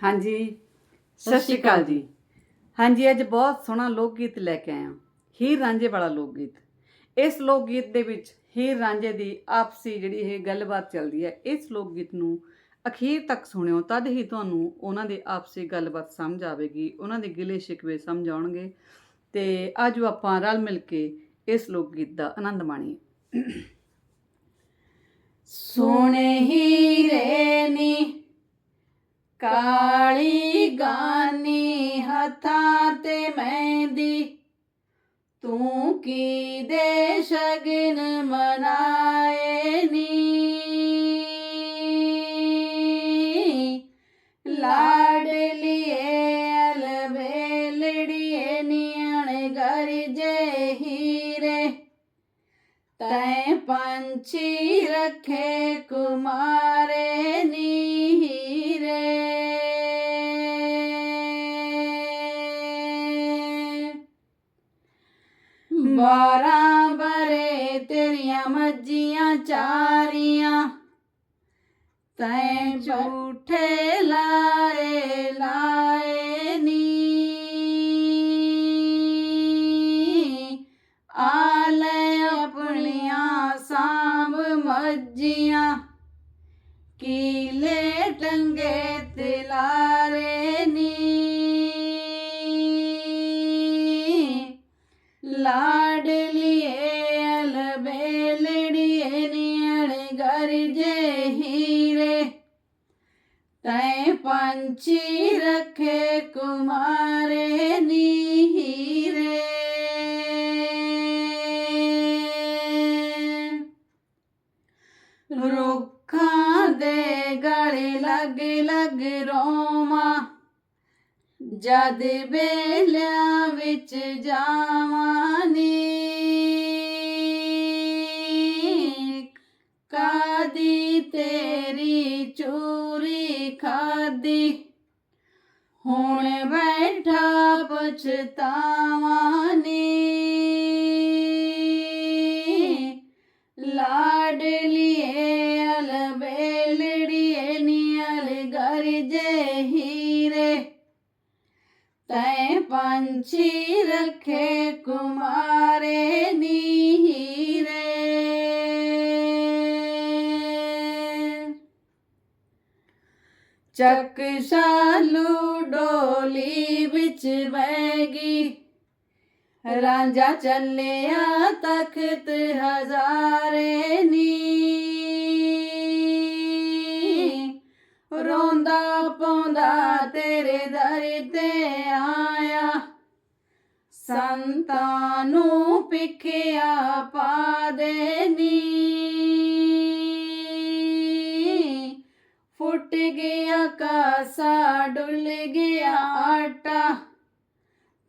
ਹਾਂਜੀ। ਸਤਿ ਸ਼੍ਰੀ ਅਕਾਲ ਜੀ। ਹਾਂਜੀ ਅੱਜ ਬਹੁਤ ਸੋਹਣਾ ਲੋਕ ਗੀਤ ਲੈ ਕੇ ਆਇਆ ਹੀਰ ਰਾਂਝੇ ਵਾਲਾ ਲੋਕ ਗੀਤ ਇਸ ਲੋਕ ਗੀਤ ਦੇ ਵਿੱਚ ਹੀਰ ਰਾਂਝੇ ਦੀ ਆਪਸੀ ਜਿਹੜੀ ਇਹ ਗੱਲਬਾਤ ਚੱਲਦੀ ਹੈ ਇਸ ਲੋਕ ਗੀਤ ਨੂੰ ਅਖੀਰ ਤੱਕ ਸੁਣਿਓ ਤਦ ਹੀ ਤੁਹਾਨੂੰ ਉਹਨਾਂ ਦੇ ਆਪਸੀ ਗੱਲਬਾਤ ਸਮਝ ਆਵੇਗੀ ਉਹਨਾਂ ਦੇ ਗਿਲੇ ਸ਼ਿਕਵੇ ਸਮਝ ਆਉਣਗੇ। ਤੇ ਆਜੋ ਆਪਾਂ ਰਲ ਮਿਲ ਕੇ ਇਸ ਲੋਕ ਗੀਤ ਦਾ ਆਨੰਦ ਮਾਣੀਏ। ਸੋਹਣੇ ਹੀਰੇ ਨੀ ਕਾਲੀ ਮਹਿੰਦੀ। ਤੂੰ ਕੀ ਦੇ ਸ਼ਗਨ ਮਨਾਏ ਨੀ? ਲਾਡਲੀਏ ਅਲਵੇਲੜੀਏ, ਨਿਆਣੇ ਘਰ ਜੇ ਹੀਰੇ। ਤੈ ਪੰਛੀ ਰੱਖੇ, ਕੁਮਾਰੇ ਹੀਰੇ। ਬਾਰਾਂ ਬਰੇ ਤੇਰੀਆਂ ਮੱਜੀਆਂ ਚਾਰੀਆਂ। ਤੈ ਝੂਠੇ ਲਾਰੇ ਲਾਏ ਨੀ। ਆਲੇ ਆਪਣੀਆਂ ਸਾਂਭ ਮੱਜੀਆਂ ਕੀਲੇ ਨਿਆਣੇ ਘਰ ਜੇ ਹੀਰੇ, ਤੈ ਪੰਛੀ ਰੱਖੇ ਕੁਮਾਰੇ ਰੁੱਖਾਂ ਦੇ ਗਲੇ ਲੱਗ ਲੱਗ ਰੋਵਾਂ, ਜਦ ਬੇਲਿਆਂ ਵਿੱਚ ਜਾਵਾਂ ਨੀ। ਖਾਦੀ ਹੁਣ ਬੈਠਾ ਪਛਤਾਵਾਨੀ। ਲਾਡਲੀਏ ਅਲਬੇਲੜੀਏ, ਨੀਅਲ ਘਰ ਜੇ ਹੀਰੇ। ਤੈ ਪੰਛੀ ਰੱਖੇ ਕੁਮਾਰੇ ਨੀਰੇ ਚੱਕ ਸ਼ਾਲੂ ਡੋਲੀ ਵਿੱਚ ਬੈਗੀ ਰਾਂਝਾ ਚੱਲਿਆ ਤਖਤ ਹਜ਼ਾਰੇ ਨੀ। ਰੋਂਦਾ ਪੌਂਦਾ ਤੇਰੇ ਦਰ ਤੇ ਆਇਆ। ਸੰਤਾਂ ਨੂੰ ਪਿੱਖਿਆ ਪਾ ਦੇ ਨੀ ਗਿਆ, ਕਾਸਾ ਡੁੱਲ ਗਿਆ ਆਟਾ।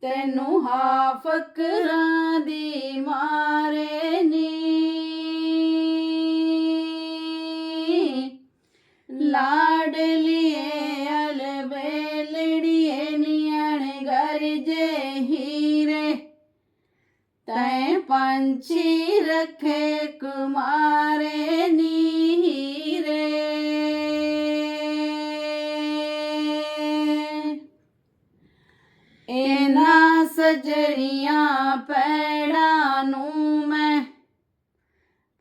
ਤੈਨੂੰ ਹਾ ਫਕਰਾਂ ਦੀ ਮਾਰੇ ਨੀ ਲਾਡਲੀਏ ਅਲਬੇਲੜੀਏ ਨਿਆਣੇ ਘਰ ਜੇ ਹੀਰੇ। ਤੈ ਪੰਛੀ ਰੱਖੇ ਕੁਮਾਰੇ ਇਹਨਾਂ ਸਜਰੀਆਂ ਪੈੜਾਂ ਨੂੰ ਮੈਂ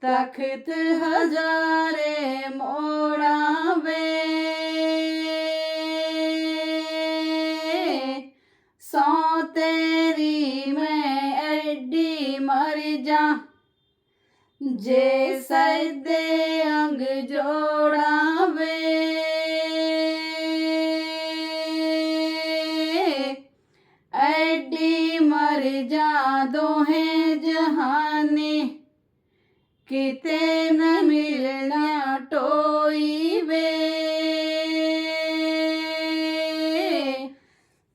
ਤਖਤ ਹਜ਼ਾਰੇ ਮੋੜਾਂ ਵੇ। ਸੌ ਤੇਰੀ ਮੈਂ ਐਡੀ ਮਰ ਜਾ, ਜੇ ਸਜਦੇ ਅੰਗ ਜੋੜਾਂ ਵੇ। ਕਿਤੇ ਨ ਮਿਲਣਾ ਟੋਈ ਵੇ।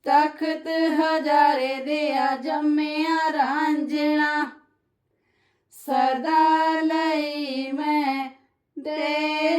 ਤਖਤ ਹਜ਼ਾਰੇ ਦੇ ਆ ਜੰਮਿਆ ਰਾਂਝਣਾ। ਸਦਾ ਲਈ ਮੈਂ ਦੇ